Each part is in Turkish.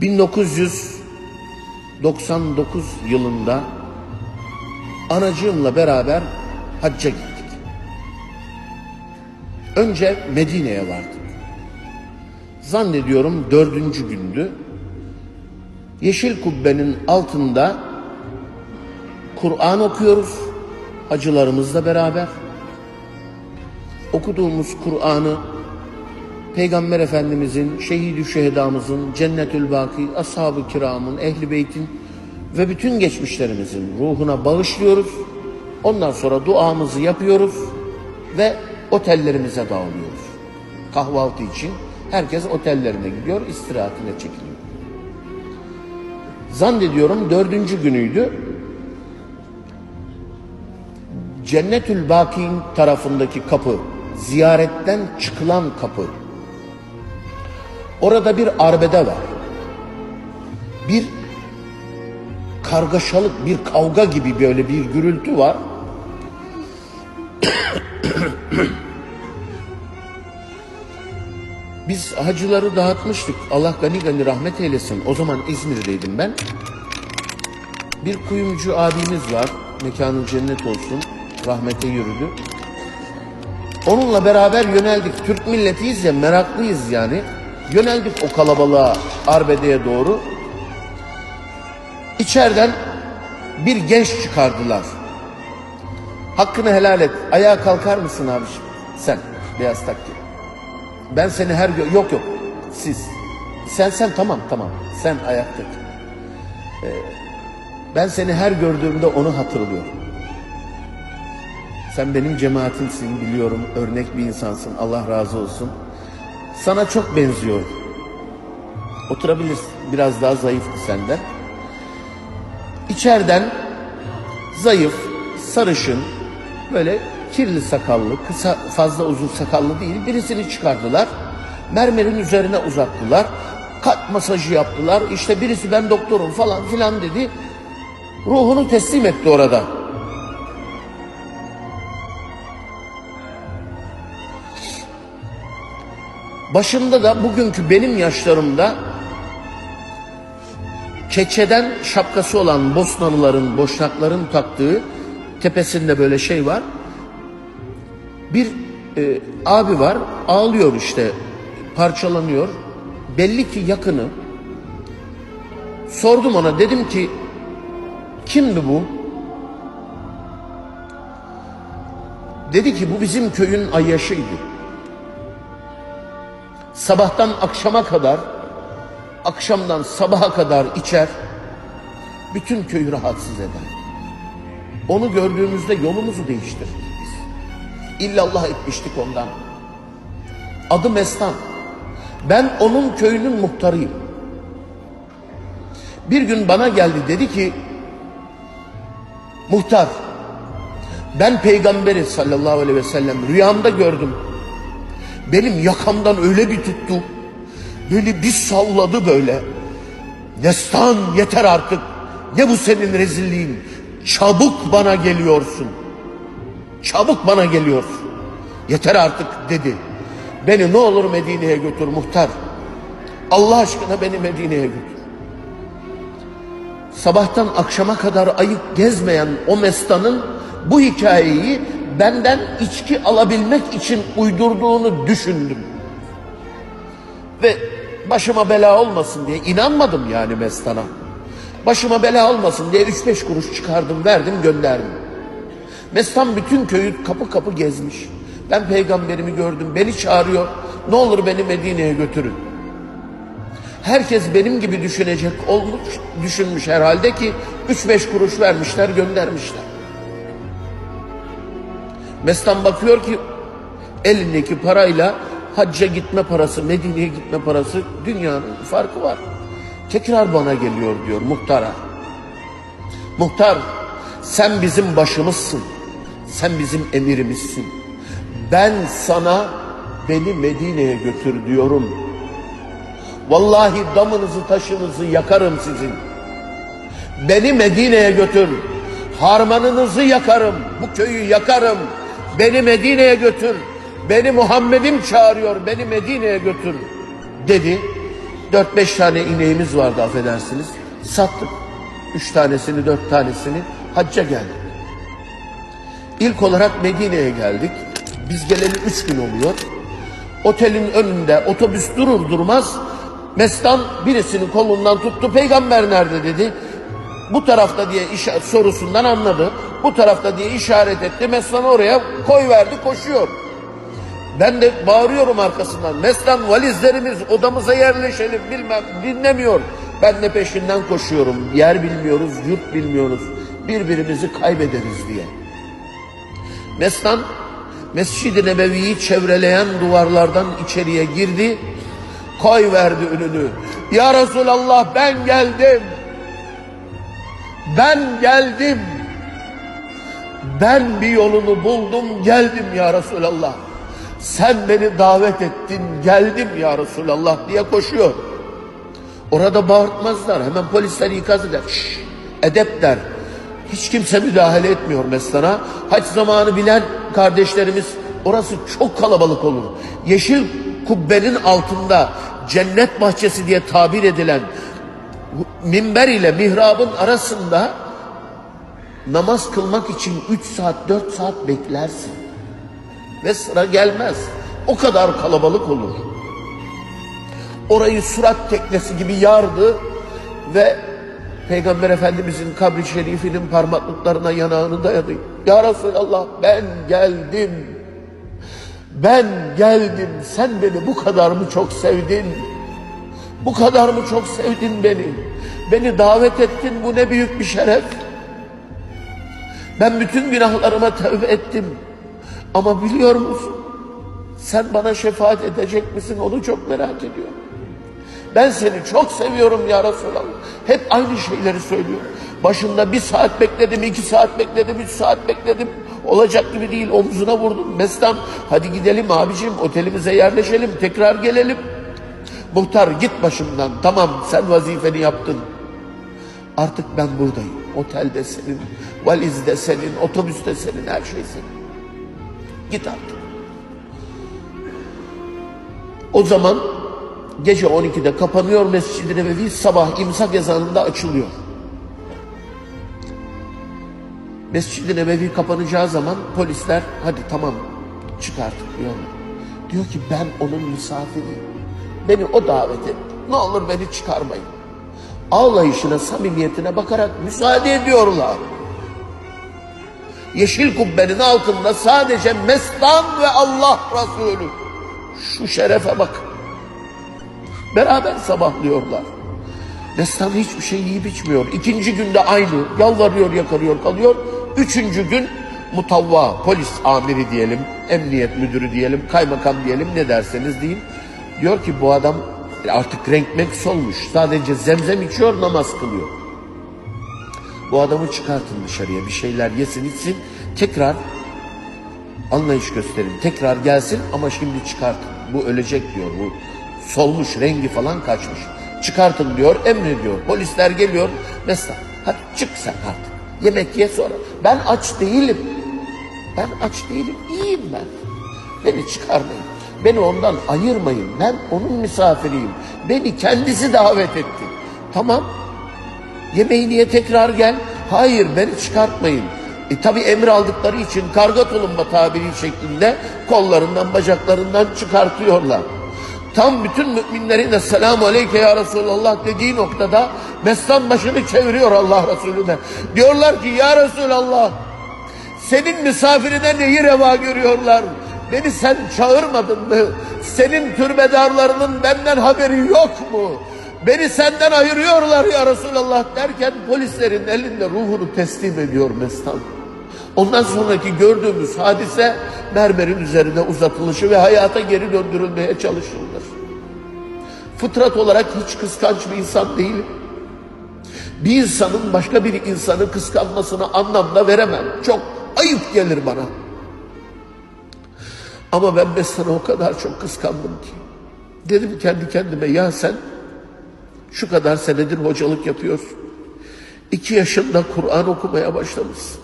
1999 yılında anacığımla beraber hacca gittik. Önce Medine'ye vardık. Zannediyorum dördüncü gündü. Yeşil kubbenin altında Kur'an okuyoruz. Hacılarımızla beraber. Okuduğumuz Kur'an'ı Peygamber Efendimizin, şehidü şehedamızın, cennetül baki, ashab-ı kiramın, ehli beytin ve bütün geçmişlerimizin ruhuna bağışlıyoruz. Ondan sonra duamızı yapıyoruz ve otellerimize dağılıyoruz. Kahvaltı için herkes otellerine gidiyor, istirahatine çekiliyor. Zannediyorum dördüncü günüydü. Cennetül Baki'nin tarafındaki kapı, ziyaretten çıkılan kapı. Orada bir arbede var. Bir kargaşalık, bir kavga gibi böyle bir gürültü var. Biz hacıları dağıtmıştık. Allah gani gani rahmet eylesin. O zaman İzmir'deydim ben. Bir kuyumcu abimiz var. Mekanı cennet olsun. Rahmete yürüdü. Onunla beraber yöneldik. Türk milletiyiz ya meraklıyız yani. Yöneldik o kalabalığa Arbede'ye doğru. İçeriden bir genç çıkardılar. Hakkını helal et. Ayağa kalkar mısın abiciğim? Sen beyaz takki. Ben seni her gö- yok yok siz. Sen sen tamam tamam. Sen ayaktaki. Ee, ben seni her gördüğümde onu hatırlıyorum. Sen benim cemaatimsin biliyorum. Örnek bir insansın. Allah razı olsun. Sana çok benziyor. Oturabilirsin. Biraz daha zayıftı senden. İçeriden zayıf, sarışın, böyle kirli sakallı, kısa fazla uzun sakallı değil birisini çıkardılar. Mermerin üzerine uzattılar. Kalp masajı yaptılar. İşte birisi ben doktorum falan filan dedi. Ruhunu teslim etti orada. Başında da bugünkü benim yaşlarımda keçeden şapkası olan Bosnalıların, Boşnakların taktığı tepesinde böyle şey var. Bir e, abi var ağlıyor işte parçalanıyor. Belli ki yakını. Sordum ona dedim ki kimdi bu? Dedi ki bu bizim köyün ayyaşıydı. Sabahtan akşama kadar, akşamdan sabaha kadar içer, bütün köyü rahatsız eder. Onu gördüğümüzde yolumuzu değiştirdik biz. İllallah etmiştik ondan. Adı Mestan. Ben onun köyünün muhtarıyım. Bir gün bana geldi dedi ki, muhtar, ben peygamberi sallallahu aleyhi ve sellem rüyamda gördüm. Benim yakamdan öyle bir tuttu. Beni bir salladı böyle. Destan yeter artık. Ne bu senin rezilliğin? Çabuk bana geliyorsun. Çabuk bana geliyorsun. Yeter artık dedi. Beni ne olur Medine'ye götür muhtar. Allah aşkına beni Medine'ye götür. Sabahtan akşama kadar ayıp gezmeyen o mestanın bu hikayeyi benden içki alabilmek için uydurduğunu düşündüm. Ve başıma bela olmasın diye inanmadım yani Mestan'a. Başıma bela olmasın diye 3-5 kuruş çıkardım, verdim, gönderdim. Mestan bütün köyü kapı kapı gezmiş. Ben peygamberimi gördüm, beni çağırıyor. Ne olur beni Medine'ye götürün. Herkes benim gibi düşünecek olmuş, düşünmüş herhalde ki 3-5 kuruş vermişler, göndermişler. Mestan bakıyor ki elindeki parayla hacca gitme parası, Medine'ye gitme parası dünyanın farkı var. Tekrar bana geliyor diyor muhtara. Muhtar sen bizim başımızsın. Sen bizim emirimizsin. Ben sana beni Medine'ye götür diyorum. Vallahi damınızı taşınızı yakarım sizin. Beni Medine'ye götür. Harmanınızı yakarım. Bu köyü yakarım. Beni Medine'ye götür. Beni Muhammed'im çağırıyor. Beni Medine'ye götür. Dedi. 4-5 tane ineğimiz vardı affedersiniz. Sattık. 3 tanesini, 4 tanesini hacca geldik. İlk olarak Medine'ye geldik. Biz geleli 3 gün oluyor. Otelin önünde otobüs durur durmaz Mestan birisinin kolundan tuttu. Peygamber nerede dedi. Bu tarafta diye işaret, sorusundan anladı. Bu tarafta diye işaret etti. Mestan oraya koy verdi koşuyor. Ben de bağırıyorum arkasından. Meslan valizlerimiz odamıza yerleşelim bilmem dinlemiyor. Ben de peşinden koşuyorum. Yer bilmiyoruz, yurt bilmiyoruz. Birbirimizi kaybederiz diye. Meslan Mescid-i Nebevi'yi çevreleyen duvarlardan içeriye girdi. Koy verdi önünü. Ya Resulallah ben geldim. Ben geldim. Ben bir yolunu buldum geldim ya Resulallah. Sen beni davet ettin geldim ya Resulallah diye koşuyor. Orada bağırtmazlar. Hemen polisler ikaz eder. Şşş, edep der. Hiç kimse müdahale etmiyor Meslan'a. Haç zamanı bilen kardeşlerimiz orası çok kalabalık olur. Yeşil kubbenin altında cennet bahçesi diye tabir edilen minber ile mihrabın arasında namaz kılmak için 3 saat 4 saat beklersin. Ve sıra gelmez. O kadar kalabalık olur. Orayı surat teknesi gibi yardı ve Peygamber Efendimizin kabri şerifinin parmaklıklarına yanağını dayadı. Ya Resulallah ben geldim. Ben geldim. Sen beni bu kadar mı çok sevdin? Bu kadar mı çok sevdin beni? Beni davet ettin. Bu ne büyük bir şeref. Ben bütün günahlarıma tövbe ettim. Ama biliyor musun? Sen bana şefaat edecek misin? Onu çok merak ediyorum. Ben seni çok seviyorum ya Resulallah. Hep aynı şeyleri söylüyor. Başında bir saat bekledim, iki saat bekledim, üç saat bekledim. Olacak gibi değil omzuna vurdum. Mestan hadi gidelim abicim otelimize yerleşelim tekrar gelelim. Muhtar git başımdan tamam sen vazifeni yaptın. Artık ben buradayım. Otelde senin, valizde senin, otobüste senin, her şey senin. Git artık. O zaman gece 12'de kapanıyor Mescid-i Nebevi, sabah imsak ezanında açılıyor. Mescid-i Nebevi kapanacağı zaman polisler hadi tamam çık artık diyor. Diyor ki ben onun misafiriyim. Beni o davet etti. Ne olur beni çıkarmayın. Ağlayışına, samimiyetine bakarak müsaade ediyorlar. Yeşil kubbenin altında sadece Mestan ve Allah Resulü. Şu şerefe bak. Beraber sabahlıyorlar. Mestan hiçbir şey yiyip içmiyor. İkinci günde aynı. Yalvarıyor, yakarıyor, kalıyor. Üçüncü gün mutavva, polis amiri diyelim, emniyet müdürü diyelim, kaymakam diyelim ne derseniz deyin. Diyor ki bu adam artık renk menk solmuş. Sadece zemzem içiyor, namaz kılıyor. Bu adamı çıkartın dışarıya bir şeyler yesin içsin. Tekrar anlayış gösterin. Tekrar gelsin ama şimdi çıkartın. Bu ölecek diyor. Bu solmuş rengi falan kaçmış. Çıkartın diyor emrediyor. Polisler geliyor. Mesela hadi çık sen artık. Yemek ye sonra. Ben aç değilim. Ben aç değilim. İyiyim ben. Beni çıkarmayın. Beni ondan ayırmayın. Ben onun misafiriyim. Beni kendisi davet etti. Tamam. Yemeği niye tekrar gel? Hayır beni çıkartmayın. E tabi emir aldıkları için karga tulumba tabiri şeklinde kollarından bacaklarından çıkartıyorlar. Tam bütün müminlerin de selamu aleyke ya Resulallah dediği noktada Mestan başını çeviriyor Allah Resulüne. Diyorlar ki ya Resulallah senin misafirine neyi reva görüyorlar? Beni sen çağırmadın mı? Senin türbedarlarının benden haberi yok mu? Beni senden ayırıyorlar ya Resulallah derken polislerin elinde ruhunu teslim ediyor Mestan. Ondan sonraki gördüğümüz hadise mermerin üzerine uzatılışı ve hayata geri döndürülmeye çalışılır. Fıtrat olarak hiç kıskanç bir insan değilim. Bir insanın başka bir insanı kıskanmasını anlamda veremem. Çok ayıp gelir bana. Ama ben Mestan'ı o kadar çok kıskandım ki. Dedim kendi kendime ya sen şu kadar senedir hocalık yapıyorsun. İki yaşında Kur'an okumaya başlamışsın.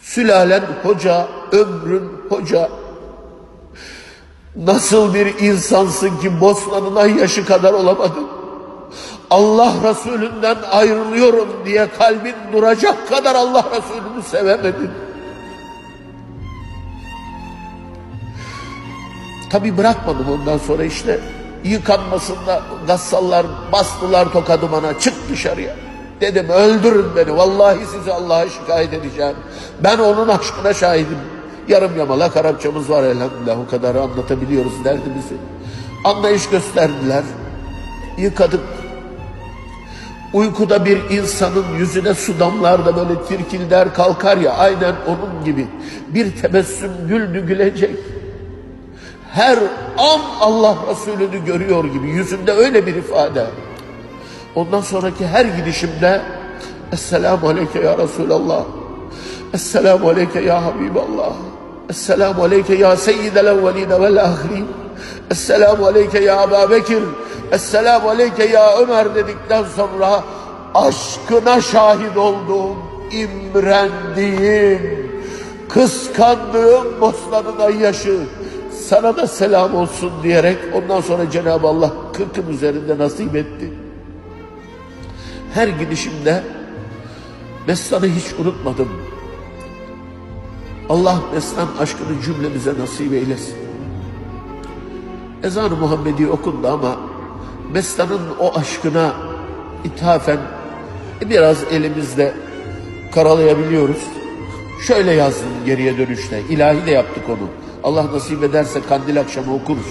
Sülalen hoca, ömrün hoca. Nasıl bir insansın ki Bosna'nın yaşı kadar olamadın? Allah Resulünden ayrılıyorum diye kalbin duracak kadar Allah Resulünü sevemedin. Tabi bırakmadım ondan sonra işte yıkanmasında gassallar bastılar tokadı bana çık dışarıya. Dedim öldürün beni vallahi sizi Allah'a şikayet edeceğim. Ben onun aşkına şahidim. Yarım yamalak Arapçamız var elhamdülillah o kadar anlatabiliyoruz derdimizi. Anlayış gösterdiler. Yıkadık. Uykuda bir insanın yüzüne su damlar da böyle tirkilder kalkar ya aynen onun gibi. Bir tebessüm güldü gülecek her an Allah Resulü'nü görüyor gibi yüzünde öyle bir ifade. Ondan sonraki her gidişimde Esselamu Aleyke ya Resulallah. Esselamu Aleyke ya Habiballah. Esselamu Aleyke ya Seyyidel Evveline vel Ahirin. Esselamu Aleyke ya Ebu Bekir. Esselamu Aleyke ya Ömer dedikten sonra aşkına şahit olduğum, imrendiğim, kıskandığım Bosna'nın yaşı sana da selam olsun diyerek ondan sonra Cenab-ı Allah kırkın üzerinde nasip etti. Her gidişimde Mesnan'ı hiç unutmadım. Allah Mesnan aşkını cümlemize nasip eylesin. Ezan-ı Muhammedi okundu ama Mesnan'ın o aşkına ithafen biraz elimizde karalayabiliyoruz. Şöyle yazdım geriye dönüşte. İlahi de yaptık onu. Allah nasip ederse kandil akşamı okuruz.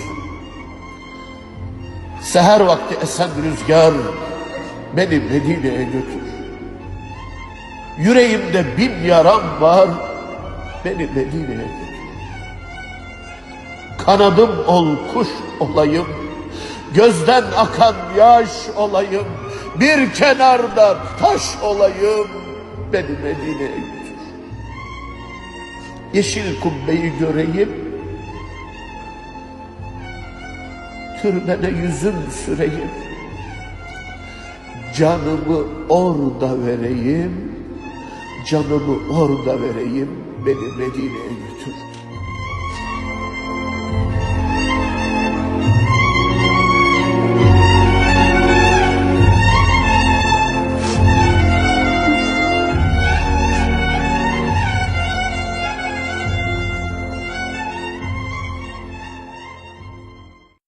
Seher vakti esen rüzgar beni Medine'ye götür. Yüreğimde bin yaram var beni Medine'ye götür. Kanadım ol kuş olayım, gözden akan yaş olayım, bir kenarda taş olayım beni Medine'ye götür. Yeşil kubbeyi göreyim, türbene yüzüm süreyim, canımı orada vereyim, canımı orada vereyim, beni Medine'ye götür.